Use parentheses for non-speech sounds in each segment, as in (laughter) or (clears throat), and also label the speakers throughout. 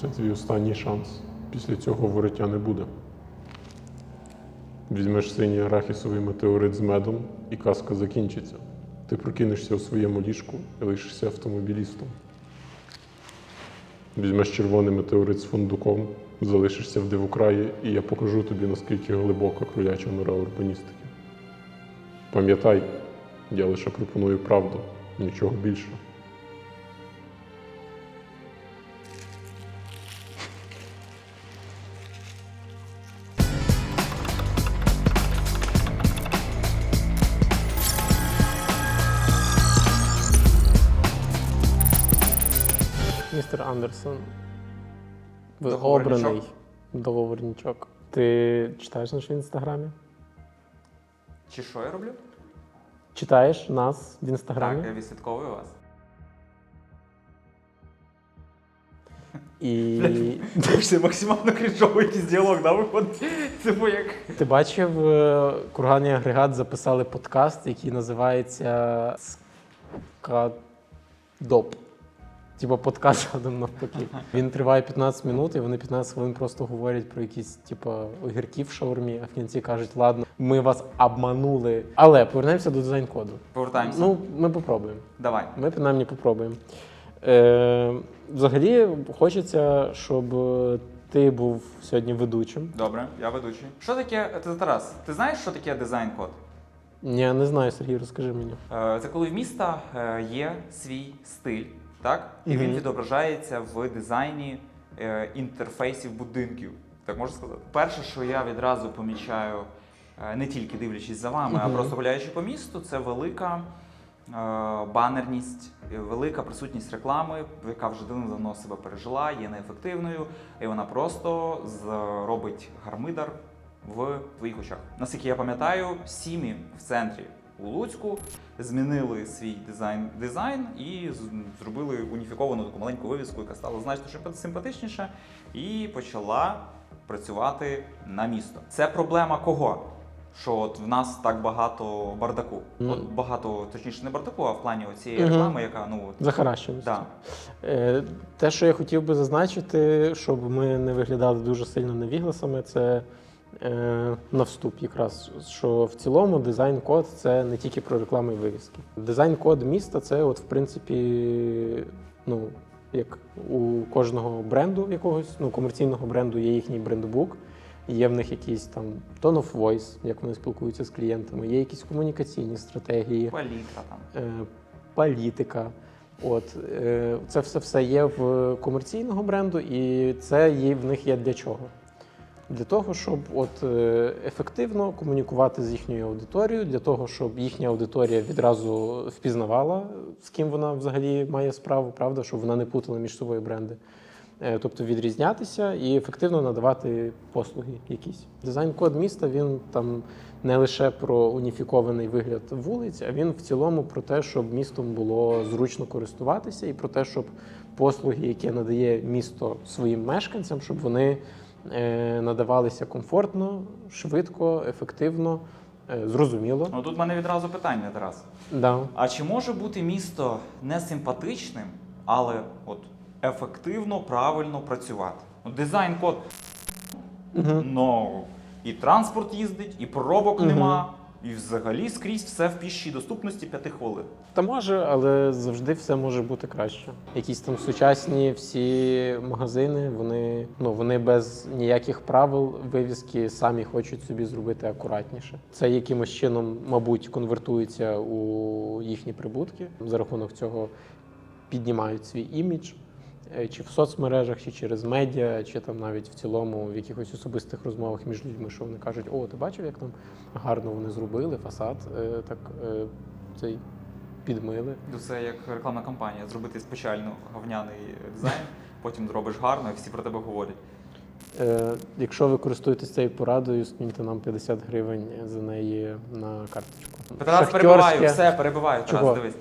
Speaker 1: Це твій останній шанс. Після цього вороття не буде. Візьмеш синій арахісовий метеорит з медом, і казка закінчиться. Ти прокинешся у своєму ліжку і лишишся автомобілістом. Візьмеш червоний метеорит з фундуком, залишишся в дивокраї, і я покажу тобі, наскільки глибока кроляча нора урбаністики. Пам'ятай, я лише пропоную правду, нічого більше.
Speaker 2: Містер Андерсон. Ви
Speaker 3: Договорничок.
Speaker 2: обраний договорничок. Ти читаєш наш в інстаграмі?
Speaker 3: Чи що я роблю?
Speaker 2: Читаєш нас в інстаграмі?
Speaker 3: Так, я відслідковую вас.
Speaker 2: І
Speaker 3: Це максимально крінжовий якийсь діалог, да, виходить? Типу як.
Speaker 2: ти бачив, е, курганний агрегат записали подкаст, який називається Скадоп. Типа подкаст задом навпаки. Він триває 15 минут, і вони 15 хвилин просто говорять про якісь, типа, огірки в шаурмі, а в кінці кажуть, ладно, ми вас обманули. Але повернемося до дизайн-коду.
Speaker 3: Повертаємося.
Speaker 2: Ну, ми попробуємо.
Speaker 3: Давай.
Speaker 2: Ми принаймні попробуємо. Е, взагалі, хочеться, щоб е, ти був сьогодні ведучим.
Speaker 3: Добре, я ведучий. Що таке, ти Тарас, ти знаєш, що таке дизайн-код?
Speaker 2: Я не знаю, Сергій, розкажи мені.
Speaker 3: Е, Це коли в міста е, є свій стиль, так? І він відображається в дизайні е, інтерфейсів будинків. Так можна сказати? Перше, що я відразу помічаю, е, не тільки дивлячись за вами, а просто гуляючи по місту, це велика е, банерність, е, велика присутність реклами, яка вже давно себе пережила, є неефективною, і вона просто зробить гармидар в твоїх очах. Наскільки я пам'ятаю, сімі в центрі у Луцьку змінили свій дизайн дизайн і зробили уніфіковану таку маленьку вивіску, яка стала значно симпатичніша, і почала працювати на місто. Це проблема кого? Що от в нас так багато бардаку.
Speaker 2: Ну.
Speaker 3: От багато, точніше, не бардаку, а в плані цієї
Speaker 2: Мгм.
Speaker 3: реклами, яка ну от,
Speaker 2: Захаращеність.
Speaker 3: да.
Speaker 2: Е, те, що я хотів би зазначити, щоб ми не виглядали дуже сильно невігласами, це на вступ якраз. Що в цілому дизайн-код це не тільки про рекламу і вивіски. Дизайн-код міста це, от, в принципі, ну, як у кожного бренду якогось, ну, комерційного бренду є їхній брендбук. Є в них якийсь там tone of voice, як вони спілкуються з клієнтами, є якісь комунікаційні стратегії
Speaker 3: палітра там.
Speaker 2: е, політика. От е, це все все є в комерційного бренду, і це є в них є для чого? Для того, щоб от е, ефективно комунікувати з їхньою аудиторією, для того, щоб їхня аудиторія відразу впізнавала, з ким вона взагалі має справу, правда, щоб вона не путала між собою бренди. Е, Тобто відрізнятися і ефективно надавати послуги якісь. Дизайн-код міста він там не лише про уніфікований вигляд вулиць, а він в цілому про те, щоб містом було зручно користуватися, і про те, щоб послуги, які надає місто своїм мешканцям, щоб вони надавалися комфортно, швидко, ефективно, е, зрозуміло.
Speaker 3: Ну тут в мене відразу питання, Тарас.
Speaker 2: Да.
Speaker 3: А чи може бути місто не симпатичним, але от ефективно, правильно працювати? Дизайн-код,
Speaker 2: Угу.
Speaker 3: ну і транспорт їздить, і пробок
Speaker 2: угу.
Speaker 3: нема, і взагалі скрізь все в пішій доступності п'яти хвилин.
Speaker 2: Та може, але завжди все може бути краще. Якісь там сучасні всі магазини, вони ну вони без ніяких правил вивіски самі хочуть собі зробити акуратніше. Це якимось чином, мабуть, конвертується у їхні прибутки. За рахунок цього піднімають свій імідж. Е, Чи в соцмережах, чи через медіа, чи там навіть в цілому в якихось особистих розмовах між людьми, що вони кажуть, о, ти бачив, як там гарно вони зробили фасад, е, так е, цей підмили.
Speaker 3: Ну, Це як рекламна кампанія. Зробити спеціально говняний дизайн, (laughs) потім зробиш гарно, і всі про тебе говорять.
Speaker 2: Е, якщо ви користуєтесь цією порадою, скиньте нам 50 гривень за неї на карточку.
Speaker 3: Тарас, перебиваю, все, перебиваю. Тарас, дивись.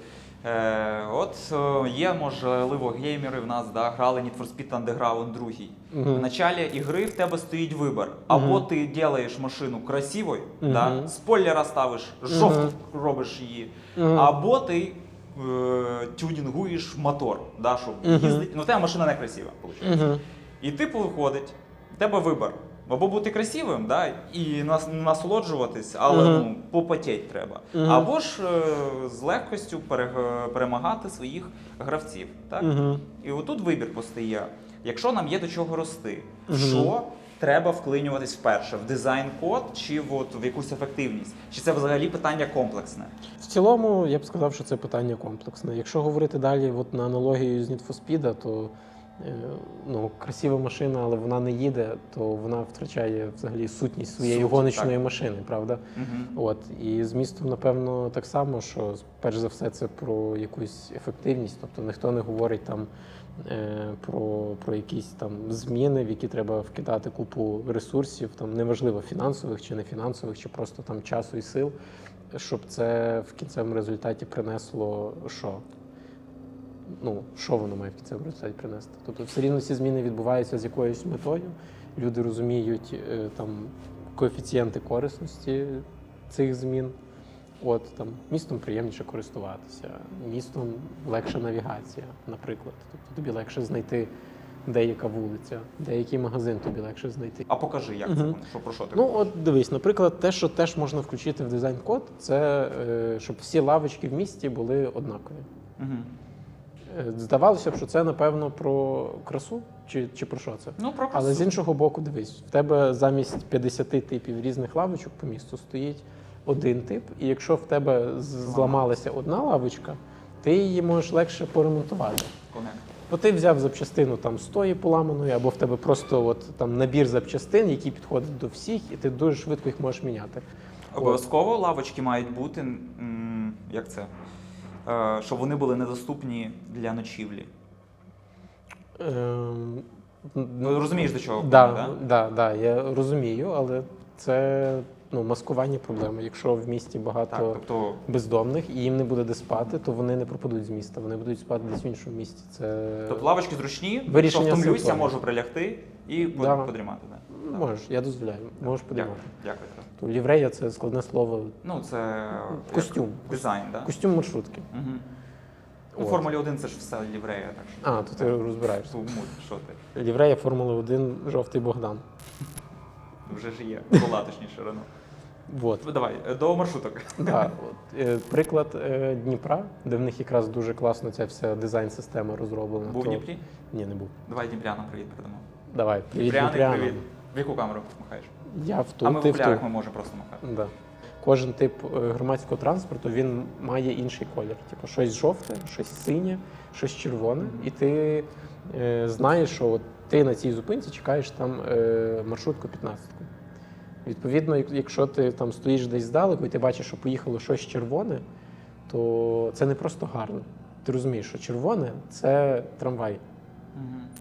Speaker 3: Е, от е, є, можливо, геймери в нас да, грали Need for Speed Underground 2.
Speaker 2: Мгм.
Speaker 3: В началі ігри в тебе стоїть вибір. Або ти робиш машину красивою, да, спойлера ставиш, жовту робиш її, або ти е, тюнінгуєш мотор, да, щоб їздити. Ну, в тебе машина не красива, виходить. І типу виходить, в тебе вибір. Або бути красивим, да, і нас, насолоджуватись, але
Speaker 2: Мгм.
Speaker 3: ну, попотіть треба.
Speaker 2: Мгм.
Speaker 3: Або ж е, з легкостю перег- перемагати своїх гравців. Так?
Speaker 2: Угу.
Speaker 3: І отут вибір постає. Якщо нам є до чого рости, в
Speaker 2: Мгм.
Speaker 3: що треба вклинюватись вперше? В дизайн-код чи в, от, в якусь ефективність? Чи це взагалі питання комплексне?
Speaker 2: В цілому, я б сказав, що це питання комплексне. Якщо говорити далі от на аналогію з Need for Speed, то ну, красива машина, але вона не їде, то вона втрачає взагалі сутність своєї
Speaker 3: Суть,
Speaker 2: гоночної
Speaker 3: так.
Speaker 2: машини, правда?
Speaker 3: Угу.
Speaker 2: От і з містом, напевно, так само, що перш за все це про якусь ефективність. Тобто ніхто не говорить там е, про, про якісь там зміни, в які треба вкидати купу ресурсів, там неважливо фінансових чи не фінансових, чи просто там часу і сил, щоб це в кінцевому результаті принесло що? Ну, що воно має в кінцевому результаті принести? Тобто, все рівно ці зміни відбуваються з якоюсь метою. Люди розуміють е, там коефіцієнти корисності цих змін. От там містом приємніше користуватися, містом легша навігація, наприклад. Тобто тобі легше знайти деяка вулиця, деякий магазин тобі легше знайти.
Speaker 3: А покажи, як це що про що ти
Speaker 2: Ну
Speaker 3: говориш?
Speaker 2: от дивись, наприклад, те, що теж можна включити в дизайн-код, це е, щоб всі лавочки в місті були однакові.
Speaker 3: Мгм.
Speaker 2: Здавалося б, що це напевно про красу, чи, чи про що це?
Speaker 3: Ну, про
Speaker 2: Але з іншого боку, дивись, в тебе замість 50 типів різних лавочок по місту стоїть один тип, і якщо в тебе зламалася одна лавочка, ти її можеш легше поремонтувати. Бо ти взяв запчастину там з тої поламаної, або в тебе просто от там набір запчастин, який підходить до всіх, і ти дуже швидко їх можеш міняти.
Speaker 3: Обов'язково лавочки мають бути, м, як це? Е, щоб вони були недоступні для ночівлі.
Speaker 2: Ем,
Speaker 3: Ну, розумієш, до чого?
Speaker 2: Да,
Speaker 3: да?
Speaker 2: да, да, я розумію, але це ну, маскування проблеми. Якщо в місті багато
Speaker 3: Так, тобто
Speaker 2: бездомних і їм не буде де спати, то вони не пропадуть з міста. Вони будуть спати десь в іншому місті. Це
Speaker 3: Тобто лавочки зручні,
Speaker 2: Вирішення
Speaker 3: що втомлюся,
Speaker 2: симптомів.
Speaker 3: можу прилягти і
Speaker 2: Да.
Speaker 3: подрімати. Да.
Speaker 2: можеш, я дозволяю. Можеш
Speaker 3: Дякую.
Speaker 2: подивитися.
Speaker 3: Дякую.
Speaker 2: То ліврея це складне слово.
Speaker 3: Ну, це
Speaker 2: Костюм.
Speaker 3: дизайн, так? Да?
Speaker 2: Костюм маршрутки.
Speaker 3: Угу. У
Speaker 2: От.
Speaker 3: Формулі 1 це ж все ліврея, так що.
Speaker 2: А, то ти розбираєшся.
Speaker 3: Що ти?
Speaker 2: Ліврея Формули 1 жовтий Богдан. (laughs)
Speaker 3: Вже ж є. Була точніше рано.
Speaker 2: Вот.
Speaker 3: Ну, Давай, е, до маршруток.
Speaker 2: Да, (laughs) от, е, приклад е, Дніпра, де в них якраз дуже класно ця вся дизайн-система розроблена.
Speaker 3: Був в
Speaker 2: то-
Speaker 3: Дніпрі?
Speaker 2: Ні, не був.
Speaker 3: Давай Дніпрянам привіт передамо.
Speaker 2: Давай, привіт,
Speaker 3: Дніпряни,
Speaker 2: Дніпрянам.
Speaker 3: привіт. В яку камеру махаєш?
Speaker 2: Я в ту,
Speaker 3: а ми в
Speaker 2: ти в ту.
Speaker 3: ми можемо просто махати.
Speaker 2: Да. Кожен тип е, громадського транспорту він має інший колір. Типу щось жовте, щось синє, щось червоне. І ти е, знаєш, що от ти на цій зупинці чекаєш там е, маршрутку 15. Відповідно, якщо ти там стоїш десь здалеку і ти бачиш, що поїхало щось червоне, то це не просто гарно. Ти розумієш, що червоне це трамвай.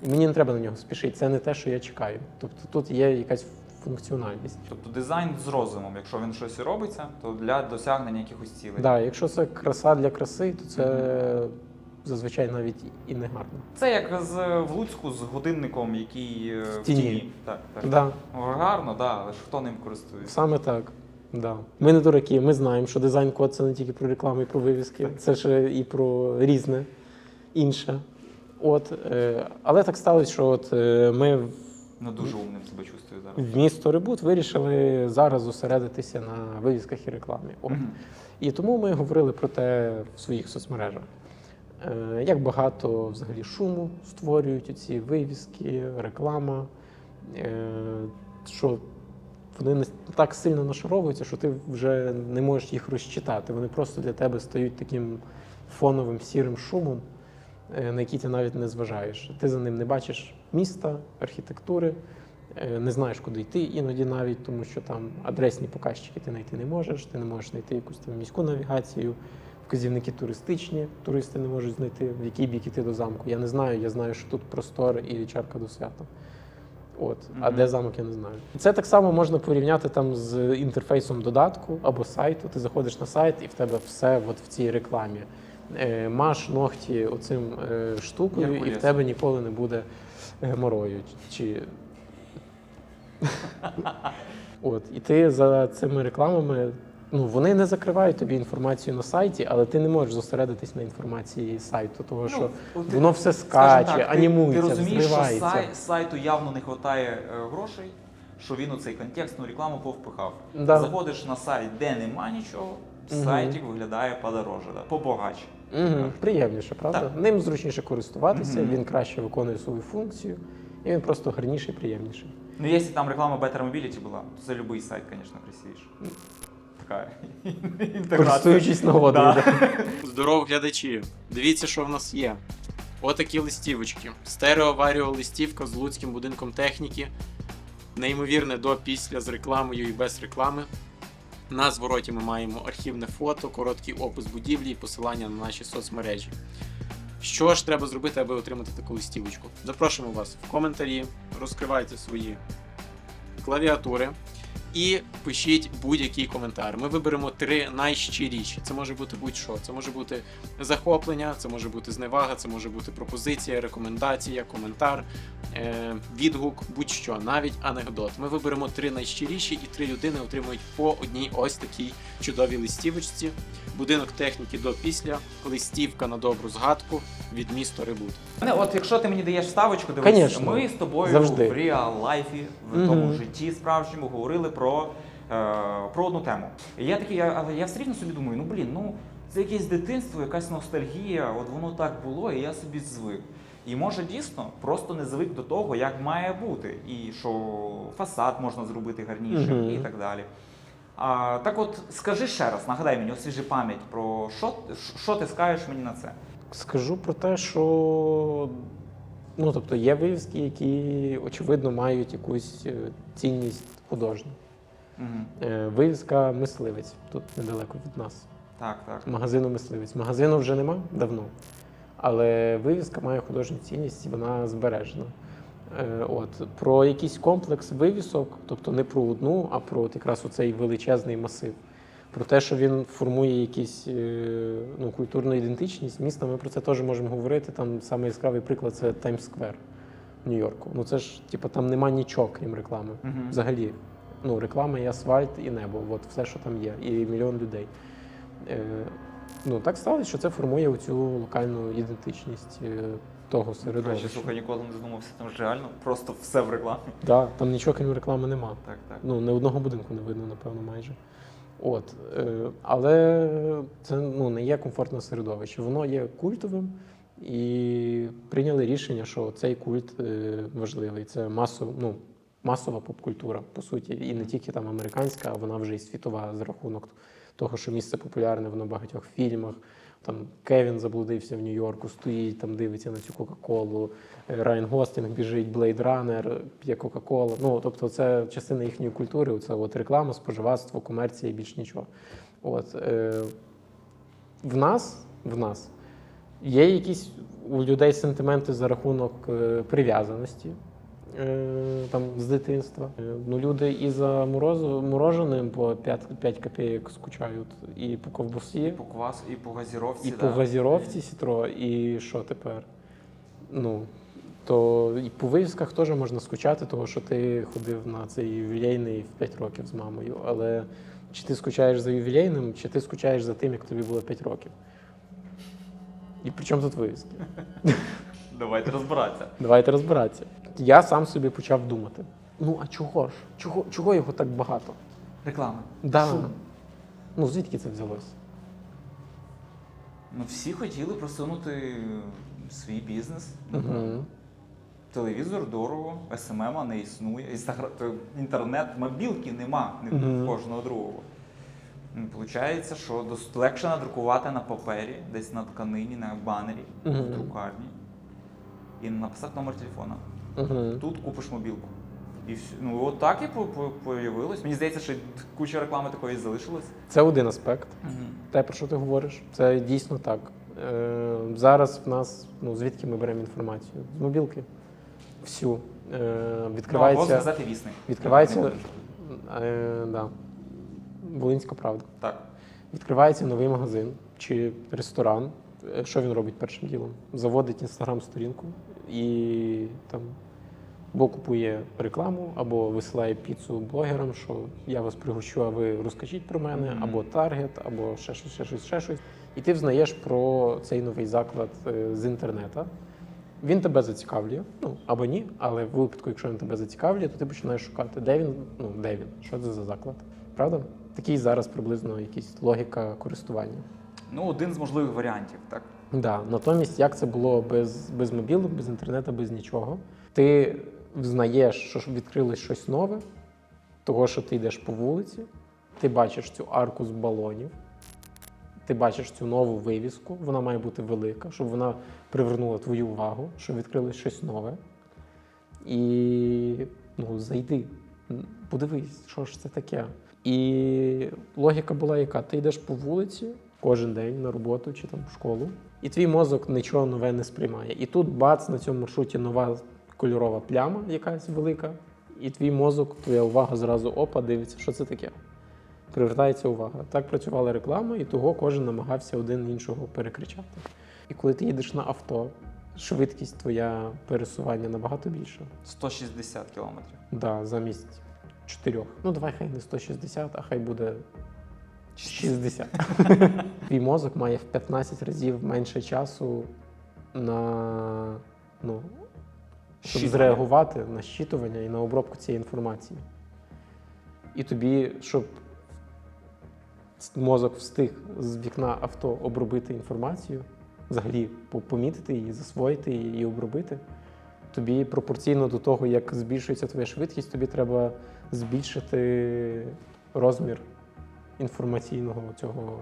Speaker 2: І мені не треба на нього спішити. Це не те, що я чекаю. Тобто тут є якась функціональність.
Speaker 3: Тобто дизайн з розумом. Якщо він щось і робиться, то для досягнення якихось цілей.
Speaker 2: Да, якщо це краса для краси, то це зазвичай навіть і не гарно.
Speaker 3: Це як з в Луцьку з годинником, який е, в
Speaker 2: тіні.
Speaker 3: тіні. Так, так.
Speaker 2: Да,
Speaker 3: Гарно, да, але ж хто ним користується?
Speaker 2: саме так. Да. Ми не дураки, ми знаємо, що дизайн-код це не тільки про рекламу і про вивіски, це ще і про різне інше. От, е, але так сталося, що от, е, ми
Speaker 3: Ну дуже умним себе чувствую зараз.
Speaker 2: в місто Ребут вирішили зараз зосередитися на вивісках і рекламі. От.
Speaker 3: Мгм.
Speaker 2: І тому ми говорили про те в своїх соцмережах. Е, Як багато взагалі шуму створюють ці вивіски, реклама, е, що вони так сильно нашаровуються, що ти вже не можеш їх розчитати. Вони просто для тебе стають таким фоновим сірим шумом, е, на який ти навіть не зважаєш. Ти за ним не бачиш міста, архітектури, е, не знаєш, куди йти, іноді навіть, тому що там адресні показчики ти знайти не можеш, ти не можеш знайти якусь там міську навігацію, вказівники туристичні, туристи не можуть знайти, в який бік іти до замку. Я не знаю, я знаю, що тут простор і річарка до свята. От, а де замок, я не знаю. Це так само можна порівняти там з інтерфейсом додатку або сайту. Ти заходиш на сайт, і в тебе все от в цій рекламі. Е, маш ногті оцим е, штукою, і в тебе ніколи не буде геморою. Чи... (laughs) От, і ти за цими рекламами Ну, вони не закривають тобі інформацію на сайті, але ти не можеш зосередитись на інформації сайту, тому що
Speaker 3: Ну, ти-
Speaker 2: воно все скаче,
Speaker 3: так, ти-
Speaker 2: анімується,
Speaker 3: Ти розумієш, що сай, сайту явно не вистачає е, грошей, що він у цей контекстну рекламу повпихав.
Speaker 2: Да.
Speaker 3: Заходиш на сайт, де нема нічого, сайтик виглядає подороже, да, побагаче.
Speaker 2: Угу, приємніше, правда?
Speaker 3: Так.
Speaker 2: Ним зручніше користуватися,
Speaker 3: Мгм.
Speaker 2: він краще виконує свою функцію, і він просто гарніший, приємніший.
Speaker 3: Ну, якщо там реклама Better Mobility була, то це будь-який сайт, звісно, красивіше. Така (laughs) інтеграція.
Speaker 2: Користуючись нагодою.
Speaker 3: Да. (laughs)
Speaker 4: Здорово, глядачі! Дивіться, що в нас є. Отакі листівочки. Стерео листівка з Луцьким будинком техніки. Неймовірне до після з рекламою і без реклами. На звороті ми маємо архівне фото, короткий опис будівлі і посилання на наші соцмережі. Що ж треба зробити, аби отримати таку листівочку? Запрошуємо вас в коментарі, розкривайте свої клавіатури і пишіть будь-який коментар. Ми виберемо три найщиріші. Це може бути будь-що. Це може бути захоплення, це може бути зневага, це може бути пропозиція, рекомендація, коментар, е, відгук, будь-що, навіть анекдот. Ми виберемо три найщиріші, і три людини отримують по одній ось такій чудовій листівочці. Будинок техніки до після, листівка на добру згадку від міста Рибут.
Speaker 3: Мене, От якщо ти мені даєш ставочку, дивись,
Speaker 2: Конечно.
Speaker 3: ми з тобою
Speaker 2: Завжди.
Speaker 3: в реал лайфі, в
Speaker 2: Мгм.
Speaker 3: тому житті справжньому говорили про, е, про одну тему. І я такий, але я все рівно собі думаю, ну блін, ну це якесь дитинство, якась ностальгія, от воно так було, і я собі звик. І може дійсно просто не звик до того, як має бути, і що фасад можна зробити гарнішим
Speaker 2: Мгм.
Speaker 3: і так далі. А, так от скажи ще раз, нагадай мені, освіжи пам'ять про що, що ти скажеш мені на це?
Speaker 2: Скажу про те, що ну, тобто є вивіски, які очевидно мають якусь е, цінність художню.
Speaker 3: Мгм.
Speaker 2: Е, Вивіска мисливець тут недалеко від нас.
Speaker 3: Так, так.
Speaker 2: Магазину мисливець. Магазину вже нема давно. Але вивіска має художню цінність і вона збережена. Е, От. Про якийсь комплекс вивісок, тобто не про одну, а про от якраз оцей величезний масив. Про те, що він формує якусь е, ну, культурну ідентичність міста, ми про це теж можемо говорити. Там саме яскравий приклад це Таймс-сквер в Нью-Йорку. Ну це ж, типу, там нема нічого, крім реклами.
Speaker 3: Мгм.
Speaker 2: Взагалі. Ну, реклама і асфальт, і небо. От все, що там є, і мільйон людей. Е, ну, так сталося, що це формує цю локальну ідентичність е, того середовища.
Speaker 3: слухай, ніколи не задумався, там ж реально просто все в рекламі.
Speaker 2: Да, там нічого крім реклами нема.
Speaker 3: Так, так.
Speaker 2: Ну, не одного будинку не видно, напевно, майже. От. Е, але це ну, не є комфортне середовище. Воно є культовим і прийняли рішення, що цей культ е, важливий. Це масов, ну, масова поп-культура, по суті, і не тільки там американська, а вона вже і світова за рахунок того, що місце популярне воно в багатьох фільмах. Там Кевін заблудився в Нью-Йорку, стоїть, там дивиться на цю Кока-Колу. Е, Райан Гостинг біжить, Блейд Раннер, п'є Кока-Кола. Ну, тобто, це частина їхньої культури, це от реклама, споживацтво, комерція і більш нічого. От, е, в нас, в нас є якісь у людей сентименти за рахунок е, прив'язаності. Е, Там з дитинства. Е, Ну, люди і за морозу, мороженим по 5, 5 копійок скучають, і по
Speaker 3: І по квасу, і по газіровці.
Speaker 2: і
Speaker 3: да.
Speaker 2: по газіровці сітро, і що тепер? Ну, то і по вивісках теж можна скучати, тому що ти ходив на цей ювілейний в 5 років з мамою. Але чи ти скучаєш за ювілейним, чи ти скучаєш за тим, як тобі було 5 років? І при чому тут вивіски?
Speaker 3: Давайте розбиратися.
Speaker 2: Давайте розбиратися. Я сам собі почав думати: ну а чого ж? Чого, чого його так багато?
Speaker 3: Реклама.
Speaker 2: Да.
Speaker 3: Шум.
Speaker 2: Ну звідки це взялось?
Speaker 3: Ну, всі хотіли просунути свій бізнес.
Speaker 2: Угу.
Speaker 3: Телевізор дорого, СММ не існує, інстагра- інтернет, мобілки нема в
Speaker 2: Мгм.
Speaker 3: кожного другого. Ну, Получається, що дос- легше надрукувати на папері, десь на тканині, на банері,
Speaker 2: Мгм.
Speaker 3: в друкарні, і написати номер телефона.
Speaker 2: Угу.
Speaker 3: Тут купиш мобілку. І всю- ну от так і по- по- появилось. Мені здається, що куча реклами такої залишилась.
Speaker 2: Це один аспект. Те, про що ти говориш, це дійсно так. Е, зараз в нас, ну звідки ми беремо інформацію? З мобілки. Всю. Е,
Speaker 3: Ну, або
Speaker 2: відкривається.
Speaker 3: сказати вісник.
Speaker 2: відкривається-
Speaker 3: Не будеш.
Speaker 2: е, да. Волинська правда.
Speaker 3: Так.
Speaker 2: Відкривається новий магазин чи ресторан. Е, Що він робить першим ділом? Заводить інстаграм-сторінку і там або купує рекламу, або висилає піцу блогерам, що я вас пригощу, а ви розкажіть про мене,
Speaker 3: Мгм.
Speaker 2: або таргет, або ще щось, ще щось, ще щось. І ти взнаєш про цей новий заклад е, з інтернету. Він тебе зацікавлює, ну або ні, але в випадку, якщо він тебе зацікавлює, то ти починаєш шукати, де він, ну де він, що це за заклад. Правда? Такий зараз приблизно якась логіка користування.
Speaker 3: Ну, один з можливих варіантів, так?
Speaker 2: Да. Натомість, як це було без, без мобілок, без інтернету, без нічого, ти взнаєш, що відкрилось щось нове, того, що ти йдеш по вулиці, ти бачиш цю арку з балонів, ти бачиш цю нову вивіску, вона має бути велика, щоб вона привернула твою увагу, що відкрилось щось нове. І ну, зайди, подивись, що ж це таке. І логіка була яка? Ти йдеш по вулиці кожен день на роботу чи там в школу, і твій мозок нічого нове не сприймає. І тут бац на цьому маршруті нова кольорова пляма, якась велика, і твій мозок, твоя увага зразу опа, дивиться, що це таке. Привертається увага. Так працювала реклама, і того кожен намагався один іншого перекричати. І коли ти їдеш на авто, швидкість твоя пересування набагато більша.
Speaker 3: 160 кілометрів.
Speaker 2: Да, замість 4. Ну, давай хай не 160, а хай буде 60. (laughs) Твій мозок має в 15 разів менше часу на ну, щоб зреагувати на щитування і на обробку цієї інформації. І тобі, щоб мозок встиг з вікна авто обробити інформацію, взагалі помітити її, засвоїти її і обробити, тобі пропорційно до того, як збільшується твоя швидкість, тобі треба збільшити розмір інформаційного цього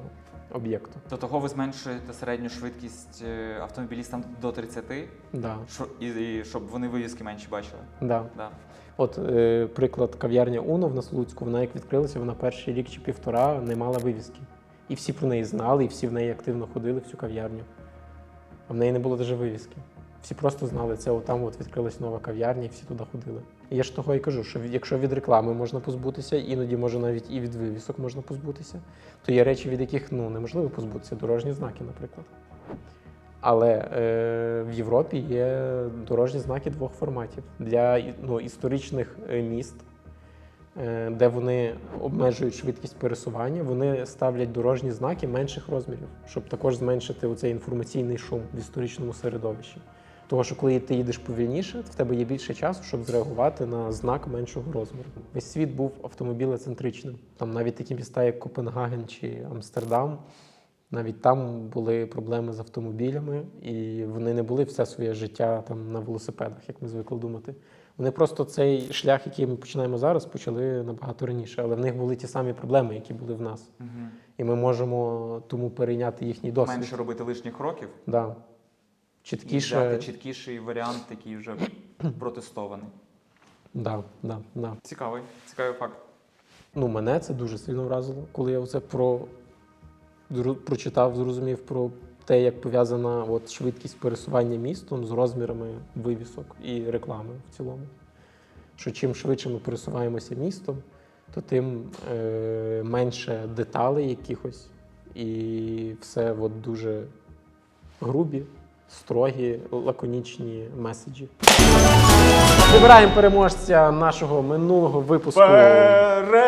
Speaker 2: об'єкту.
Speaker 3: До того ви зменшуєте середню швидкість е, автомобілістам до 30,
Speaker 2: Да,
Speaker 3: і, і щоб вони вивіски менше бачили.
Speaker 2: да.
Speaker 3: Да.
Speaker 2: От е, приклад кав'ярня Уно в нас в Луцьку, вона як відкрилася, вона перший рік чи півтора не мала вивіски. І всі про неї знали, і всі в неї активно ходили в цю кав'ярню. А в неї не було навіть вивіски. Всі просто знали це, отам от відкрилась нова кав'ярня, і всі туди ходили. Я ж того і кажу, що якщо від реклами можна позбутися, іноді може навіть і від вивісок можна позбутися, то є речі, від яких ну, неможливо позбутися, дорожні знаки, наприклад. Але е, в Європі є дорожні знаки двох форматів для ну, історичних е, міст, е, де вони обмежують швидкість пересування, вони ставлять дорожні знаки менших розмірів, щоб також зменшити оцей інформаційний шум в історичному середовищі. Того, що коли ти їдеш повільніше, в тебе є більше часу, щоб зреагувати на знак меншого розміру. Весь світ був автомобілецентричним. Там навіть такі міста, як Копенгаген чи Амстердам, навіть там були проблеми з автомобілями, і вони не були все своє життя там на велосипедах, як ми звикли думати. Вони просто цей шлях, який ми починаємо зараз, почали набагато раніше, але в них були ті самі проблеми, які були в нас.
Speaker 3: Угу.
Speaker 2: І ми можемо тому перейняти їхній досвід.
Speaker 3: Менше робити лишніх кроків
Speaker 2: Да.
Speaker 3: І взяти чіткіший варіант, який вже (clears throat) протестований.
Speaker 2: Да, да, да.
Speaker 3: Цікавий, цікавий факт.
Speaker 2: Ну, мене це дуже сильно вразило, коли я це про прочитав, зрозумів про те, як пов'язана от швидкість пересування містом з розмірами вивісок і реклами в цілому. Що чим швидше ми пересуваємося містом, то тим е, менше деталей якихось, і все от дуже грубі, строгі, лаконічні меседжі. Вибираємо переможця нашого минулого випуску.
Speaker 3: Перемо!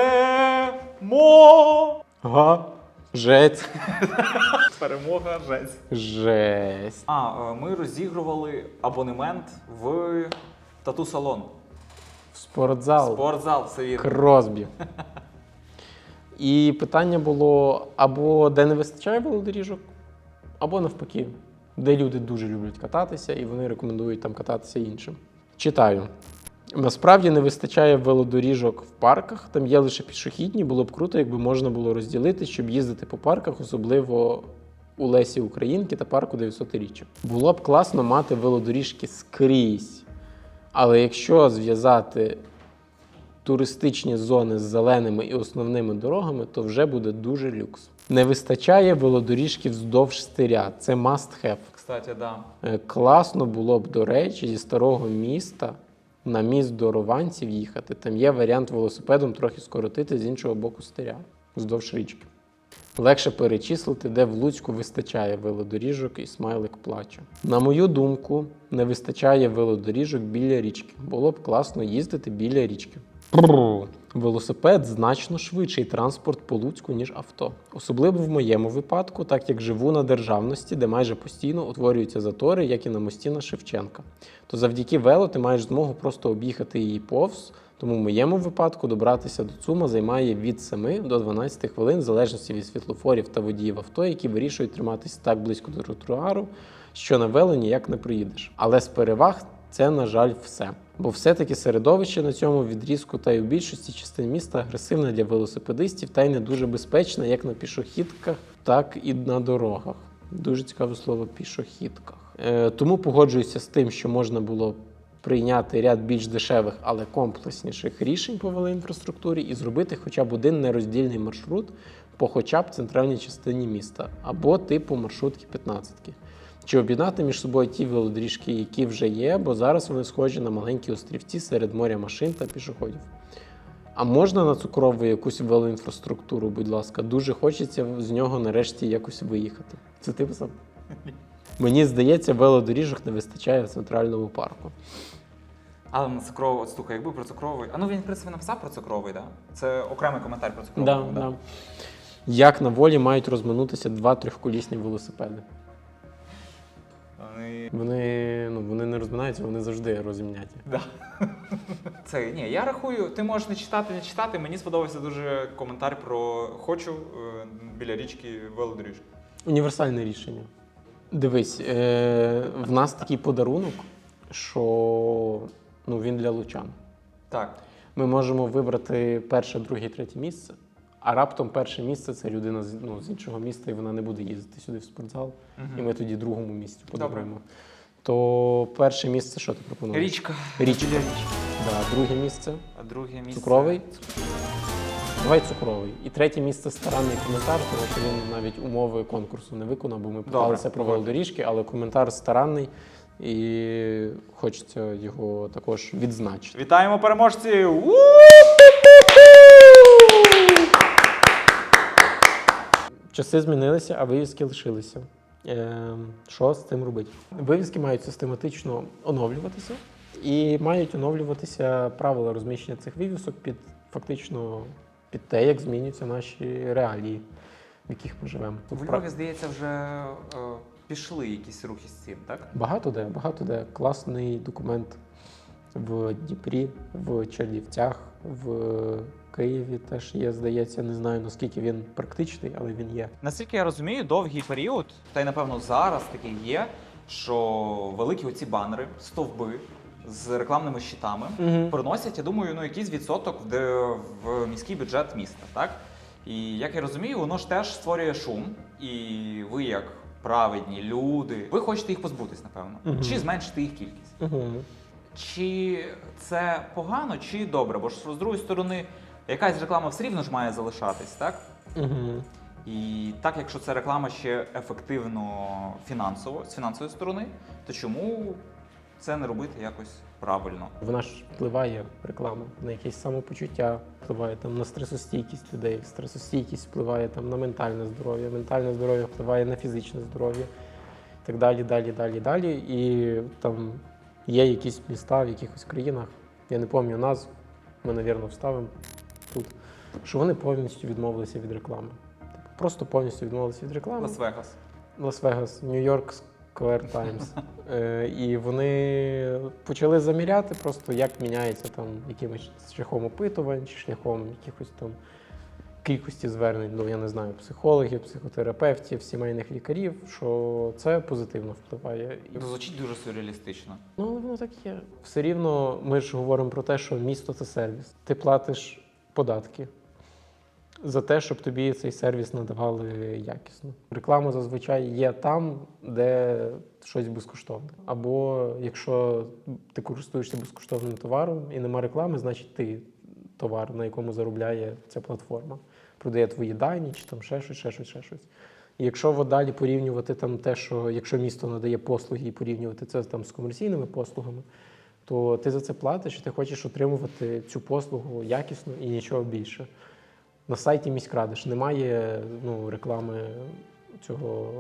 Speaker 2: Ага. Жесть. (laughs)
Speaker 3: Перемога жесть.
Speaker 2: Жесть.
Speaker 3: А, е, ми розігрували абонемент в тату-салон.
Speaker 2: В спортзал.
Speaker 3: Спортзал, все вірно.
Speaker 2: Кросбі. (laughs) І питання було або де не вистачає велодоріжок, або навпаки, де люди дуже люблять кататися, і вони рекомендують там кататися іншим. Читаю. Насправді не вистачає велодоріжок в парках, там є лише пішохідні. Було б круто, якби можна було розділити, щоб їздити по парках, особливо у Лесі Українки та парку 900-річчя. Було б класно мати велодоріжки скрізь. Але якщо зв'язати туристичні зони з зеленими і основними дорогами, то вже буде дуже люкс. Не вистачає велодоріжки вздовж стиря. Це must have.
Speaker 3: Кстати, да.
Speaker 2: Е, Класно було б, до речі, зі старого міста на міст до Рованців їхати. Там є варіант велосипедом трохи скоротити з іншого боку стиря, вздовж річки. Легше перечислити, де в Луцьку вистачає велодоріжок і смайлик плаче. На мою думку, не вистачає велодоріжок біля річки. Було б класно їздити біля річки. Велосипед значно швидший транспорт по Луцьку, ніж авто. Особливо в моєму випадку, так як живу на державності, де майже постійно утворюються затори, як і на мості на Шевченка. То завдяки вело ти маєш змогу просто об'їхати її повз. Тому в моєму випадку добратися до ЦУМа займає від 7 до 12 хвилин, в залежності від світлофорів та водіїв авто, які вирішують триматися так близько до тротуару, що на вело ніяк не приїдеш. Але з переваг це, на жаль, все. Бо все-таки середовище на цьому відрізку та й у більшості частин міста агресивне для велосипедистів та й не дуже безпечне як на пішохідках, так і на дорогах. Дуже цікаве слово пішохідках. Е, тому погоджуюся з тим, що можна було прийняти ряд більш дешевих, але комплексніших рішень по велоінфраструктурі і зробити хоча б один нероздільний маршрут по хоча б центральній частині міста або типу маршрутки 15 чи об'єднати між собою ті велодоріжки, які вже є, бо зараз вони схожі на маленькі острівці серед моря машин та пішоходів. А можна на цукрову якусь велоінфраструктуру, будь ласка, дуже хочеться з нього нарешті якось виїхати. Це ти писав? (laughs) Мені здається, велодоріжок не вистачає в центральному парку.
Speaker 3: Але на цукровий, от слухай, якби про цукровий. А ну він, в принципі, написав про цукровий, так? Да? Це окремий коментар про цукровий.
Speaker 2: Да, да. Як на волі мають розминутися два трьохколісні велосипеди?
Speaker 3: Вони...
Speaker 2: Вони, ну, вони не розминаються, вони завжди розімняті.
Speaker 3: Да. Це ні, я рахую, ти можеш не читати, не читати. Мені сподобався дуже коментар про хочу е, біля річки велодоріжку.
Speaker 2: Універсальне рішення. Дивись, е, в нас такий подарунок, що ну, він для лучан.
Speaker 3: Так.
Speaker 2: Ми можемо вибрати перше, друге, третє місце, а раптом перше місце це людина з, ну, з іншого міста, і вона не буде їздити сюди в спортзал. І ми тоді другому місцю подаруємо. То перше місце, що ти пропонуєш?
Speaker 3: Річка.
Speaker 2: Річка.
Speaker 3: Біля річки.
Speaker 2: Да, друге місце.
Speaker 3: А друге місце.
Speaker 2: Цукровий? Давай цукровий. І третє місце старанний коментар, тому що він навіть умови конкурсу не виконав, бо ми питалися про велодоріжки, але коментар старанний і хочеться його також відзначити.
Speaker 3: Вітаємо переможців!
Speaker 2: Часи змінилися, а вивіски лишилися. Е, що з цим робити? Вивіски мають систематично оновлюватися і мають оновлюватися правила розміщення цих вивісок під фактично під те, як змінюються наші реалії, в яких ми живемо.
Speaker 3: У Львові, здається, вже е, пішли якісь рухи з цим, так?
Speaker 2: Багато де, багато де. Класний документ в Дніпрі, в Чернівцях, в Києві теж є, здається. Не знаю наскільки він практичний, але він є.
Speaker 3: Наскільки я розумію, довгий період, та й напевно зараз такий є, що великі оці банери, стовби з рекламними щитами
Speaker 2: Мгм.
Speaker 3: приносять, я думаю, ну якийсь відсоток в, в міський бюджет міста, так? І як я розумію, воно ж теж створює шум, і ви, як праведні люди, ви хочете їх позбутись, напевно,
Speaker 2: Мгм.
Speaker 3: чи зменшити їх кількість.
Speaker 2: Угу.
Speaker 3: Чи це погано, чи добре? Бо ж з другої сторони, якась реклама все рівно ж має залишатись, так?
Speaker 2: Угу.
Speaker 3: І так, якщо ця реклама ще ефективно фінансово, з фінансової сторони, то чому це не робити якось правильно?
Speaker 2: Вона ж впливає реклама на якесь самопочуття, впливає там на стресостійкість людей. Стресостійкість впливає там на ментальне здоров'я, ментальне здоров'я впливає на фізичне здоров'я і так далі, далі, далі, далі. І там є якісь міста в якихось країнах, я не пам'ятаю назв, ми, навірно, вставимо що вони повністю відмовилися від реклами. Типу, Просто повністю відмовилися від реклами.
Speaker 3: Лас-Вегас.
Speaker 2: Лас-Вегас, Нью-Йорк Square Times. (laughs) Е, і вони почали заміряти просто, як міняється там якимось шляхом опитувань, чи шляхом якихось там кількості звернень, ну я не знаю, психологів, психотерапевтів, сімейних лікарів, що це позитивно впливає.
Speaker 3: Це звучить дуже сюрреалістично.
Speaker 2: Ну, воно так є. Все рівно ми ж говоримо про те, що місто це сервіс. Ти платиш податки за те, щоб тобі цей сервіс надавали якісно. Реклама зазвичай є там, де щось безкоштовне. Або якщо ти користуєшся безкоштовним товаром і нема реклами, значить ти товар, на якому заробляє ця платформа, продає твої дані, чи там ще щось, ще щось, ще щось. І якщо от далі порівнювати там те, що якщо місто надає послуги і порівнювати це там з комерційними послугами, то ти за це платиш і ти хочеш отримувати цю послугу якісно і нічого більше. На сайті міськради ж немає ну, реклами цього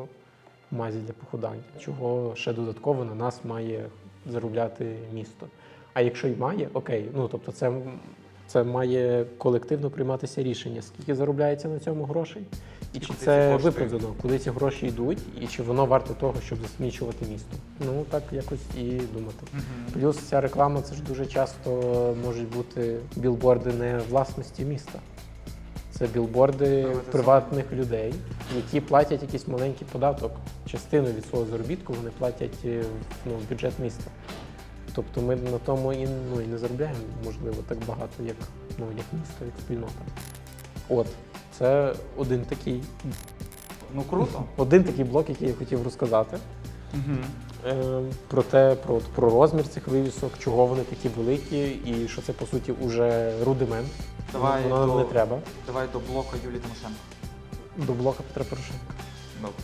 Speaker 2: мазі для похудання, чого ще додатково на нас має заробляти місто. А якщо й має, окей, ну тобто це, це має колективно прийматися рішення, скільки заробляється на цьому грошей, і чи це виправдано, куди ці гроші йдуть, і чи воно варте того, щоб засмічувати місто. Ну так якось і думати. Плюс ця реклама це ж дуже часто можуть бути білборди не власності міста. Це білборди
Speaker 3: Приватизовані.
Speaker 2: приватних людей, які платять якийсь маленький податок. Частину від свого заробітку вони платять е, в ну, в бюджет міста. Тобто ми на тому і, ну, і не заробляємо, можливо, так багато, як, ну, як місто, як спільнота. От, це один такий,
Speaker 3: Ну круто. (laughs)
Speaker 2: один такий блок, який я хотів розказати.
Speaker 3: Угу.
Speaker 2: Е, про те, про, про розмір цих вивісок, чого вони такі великі, і що це по суті уже рудимент.
Speaker 3: Давай
Speaker 2: Воно нам
Speaker 3: до-
Speaker 2: не треба.
Speaker 3: Давай до блока Юлії Тимошенко.
Speaker 2: До блока Петра Порошенка.
Speaker 3: Добре.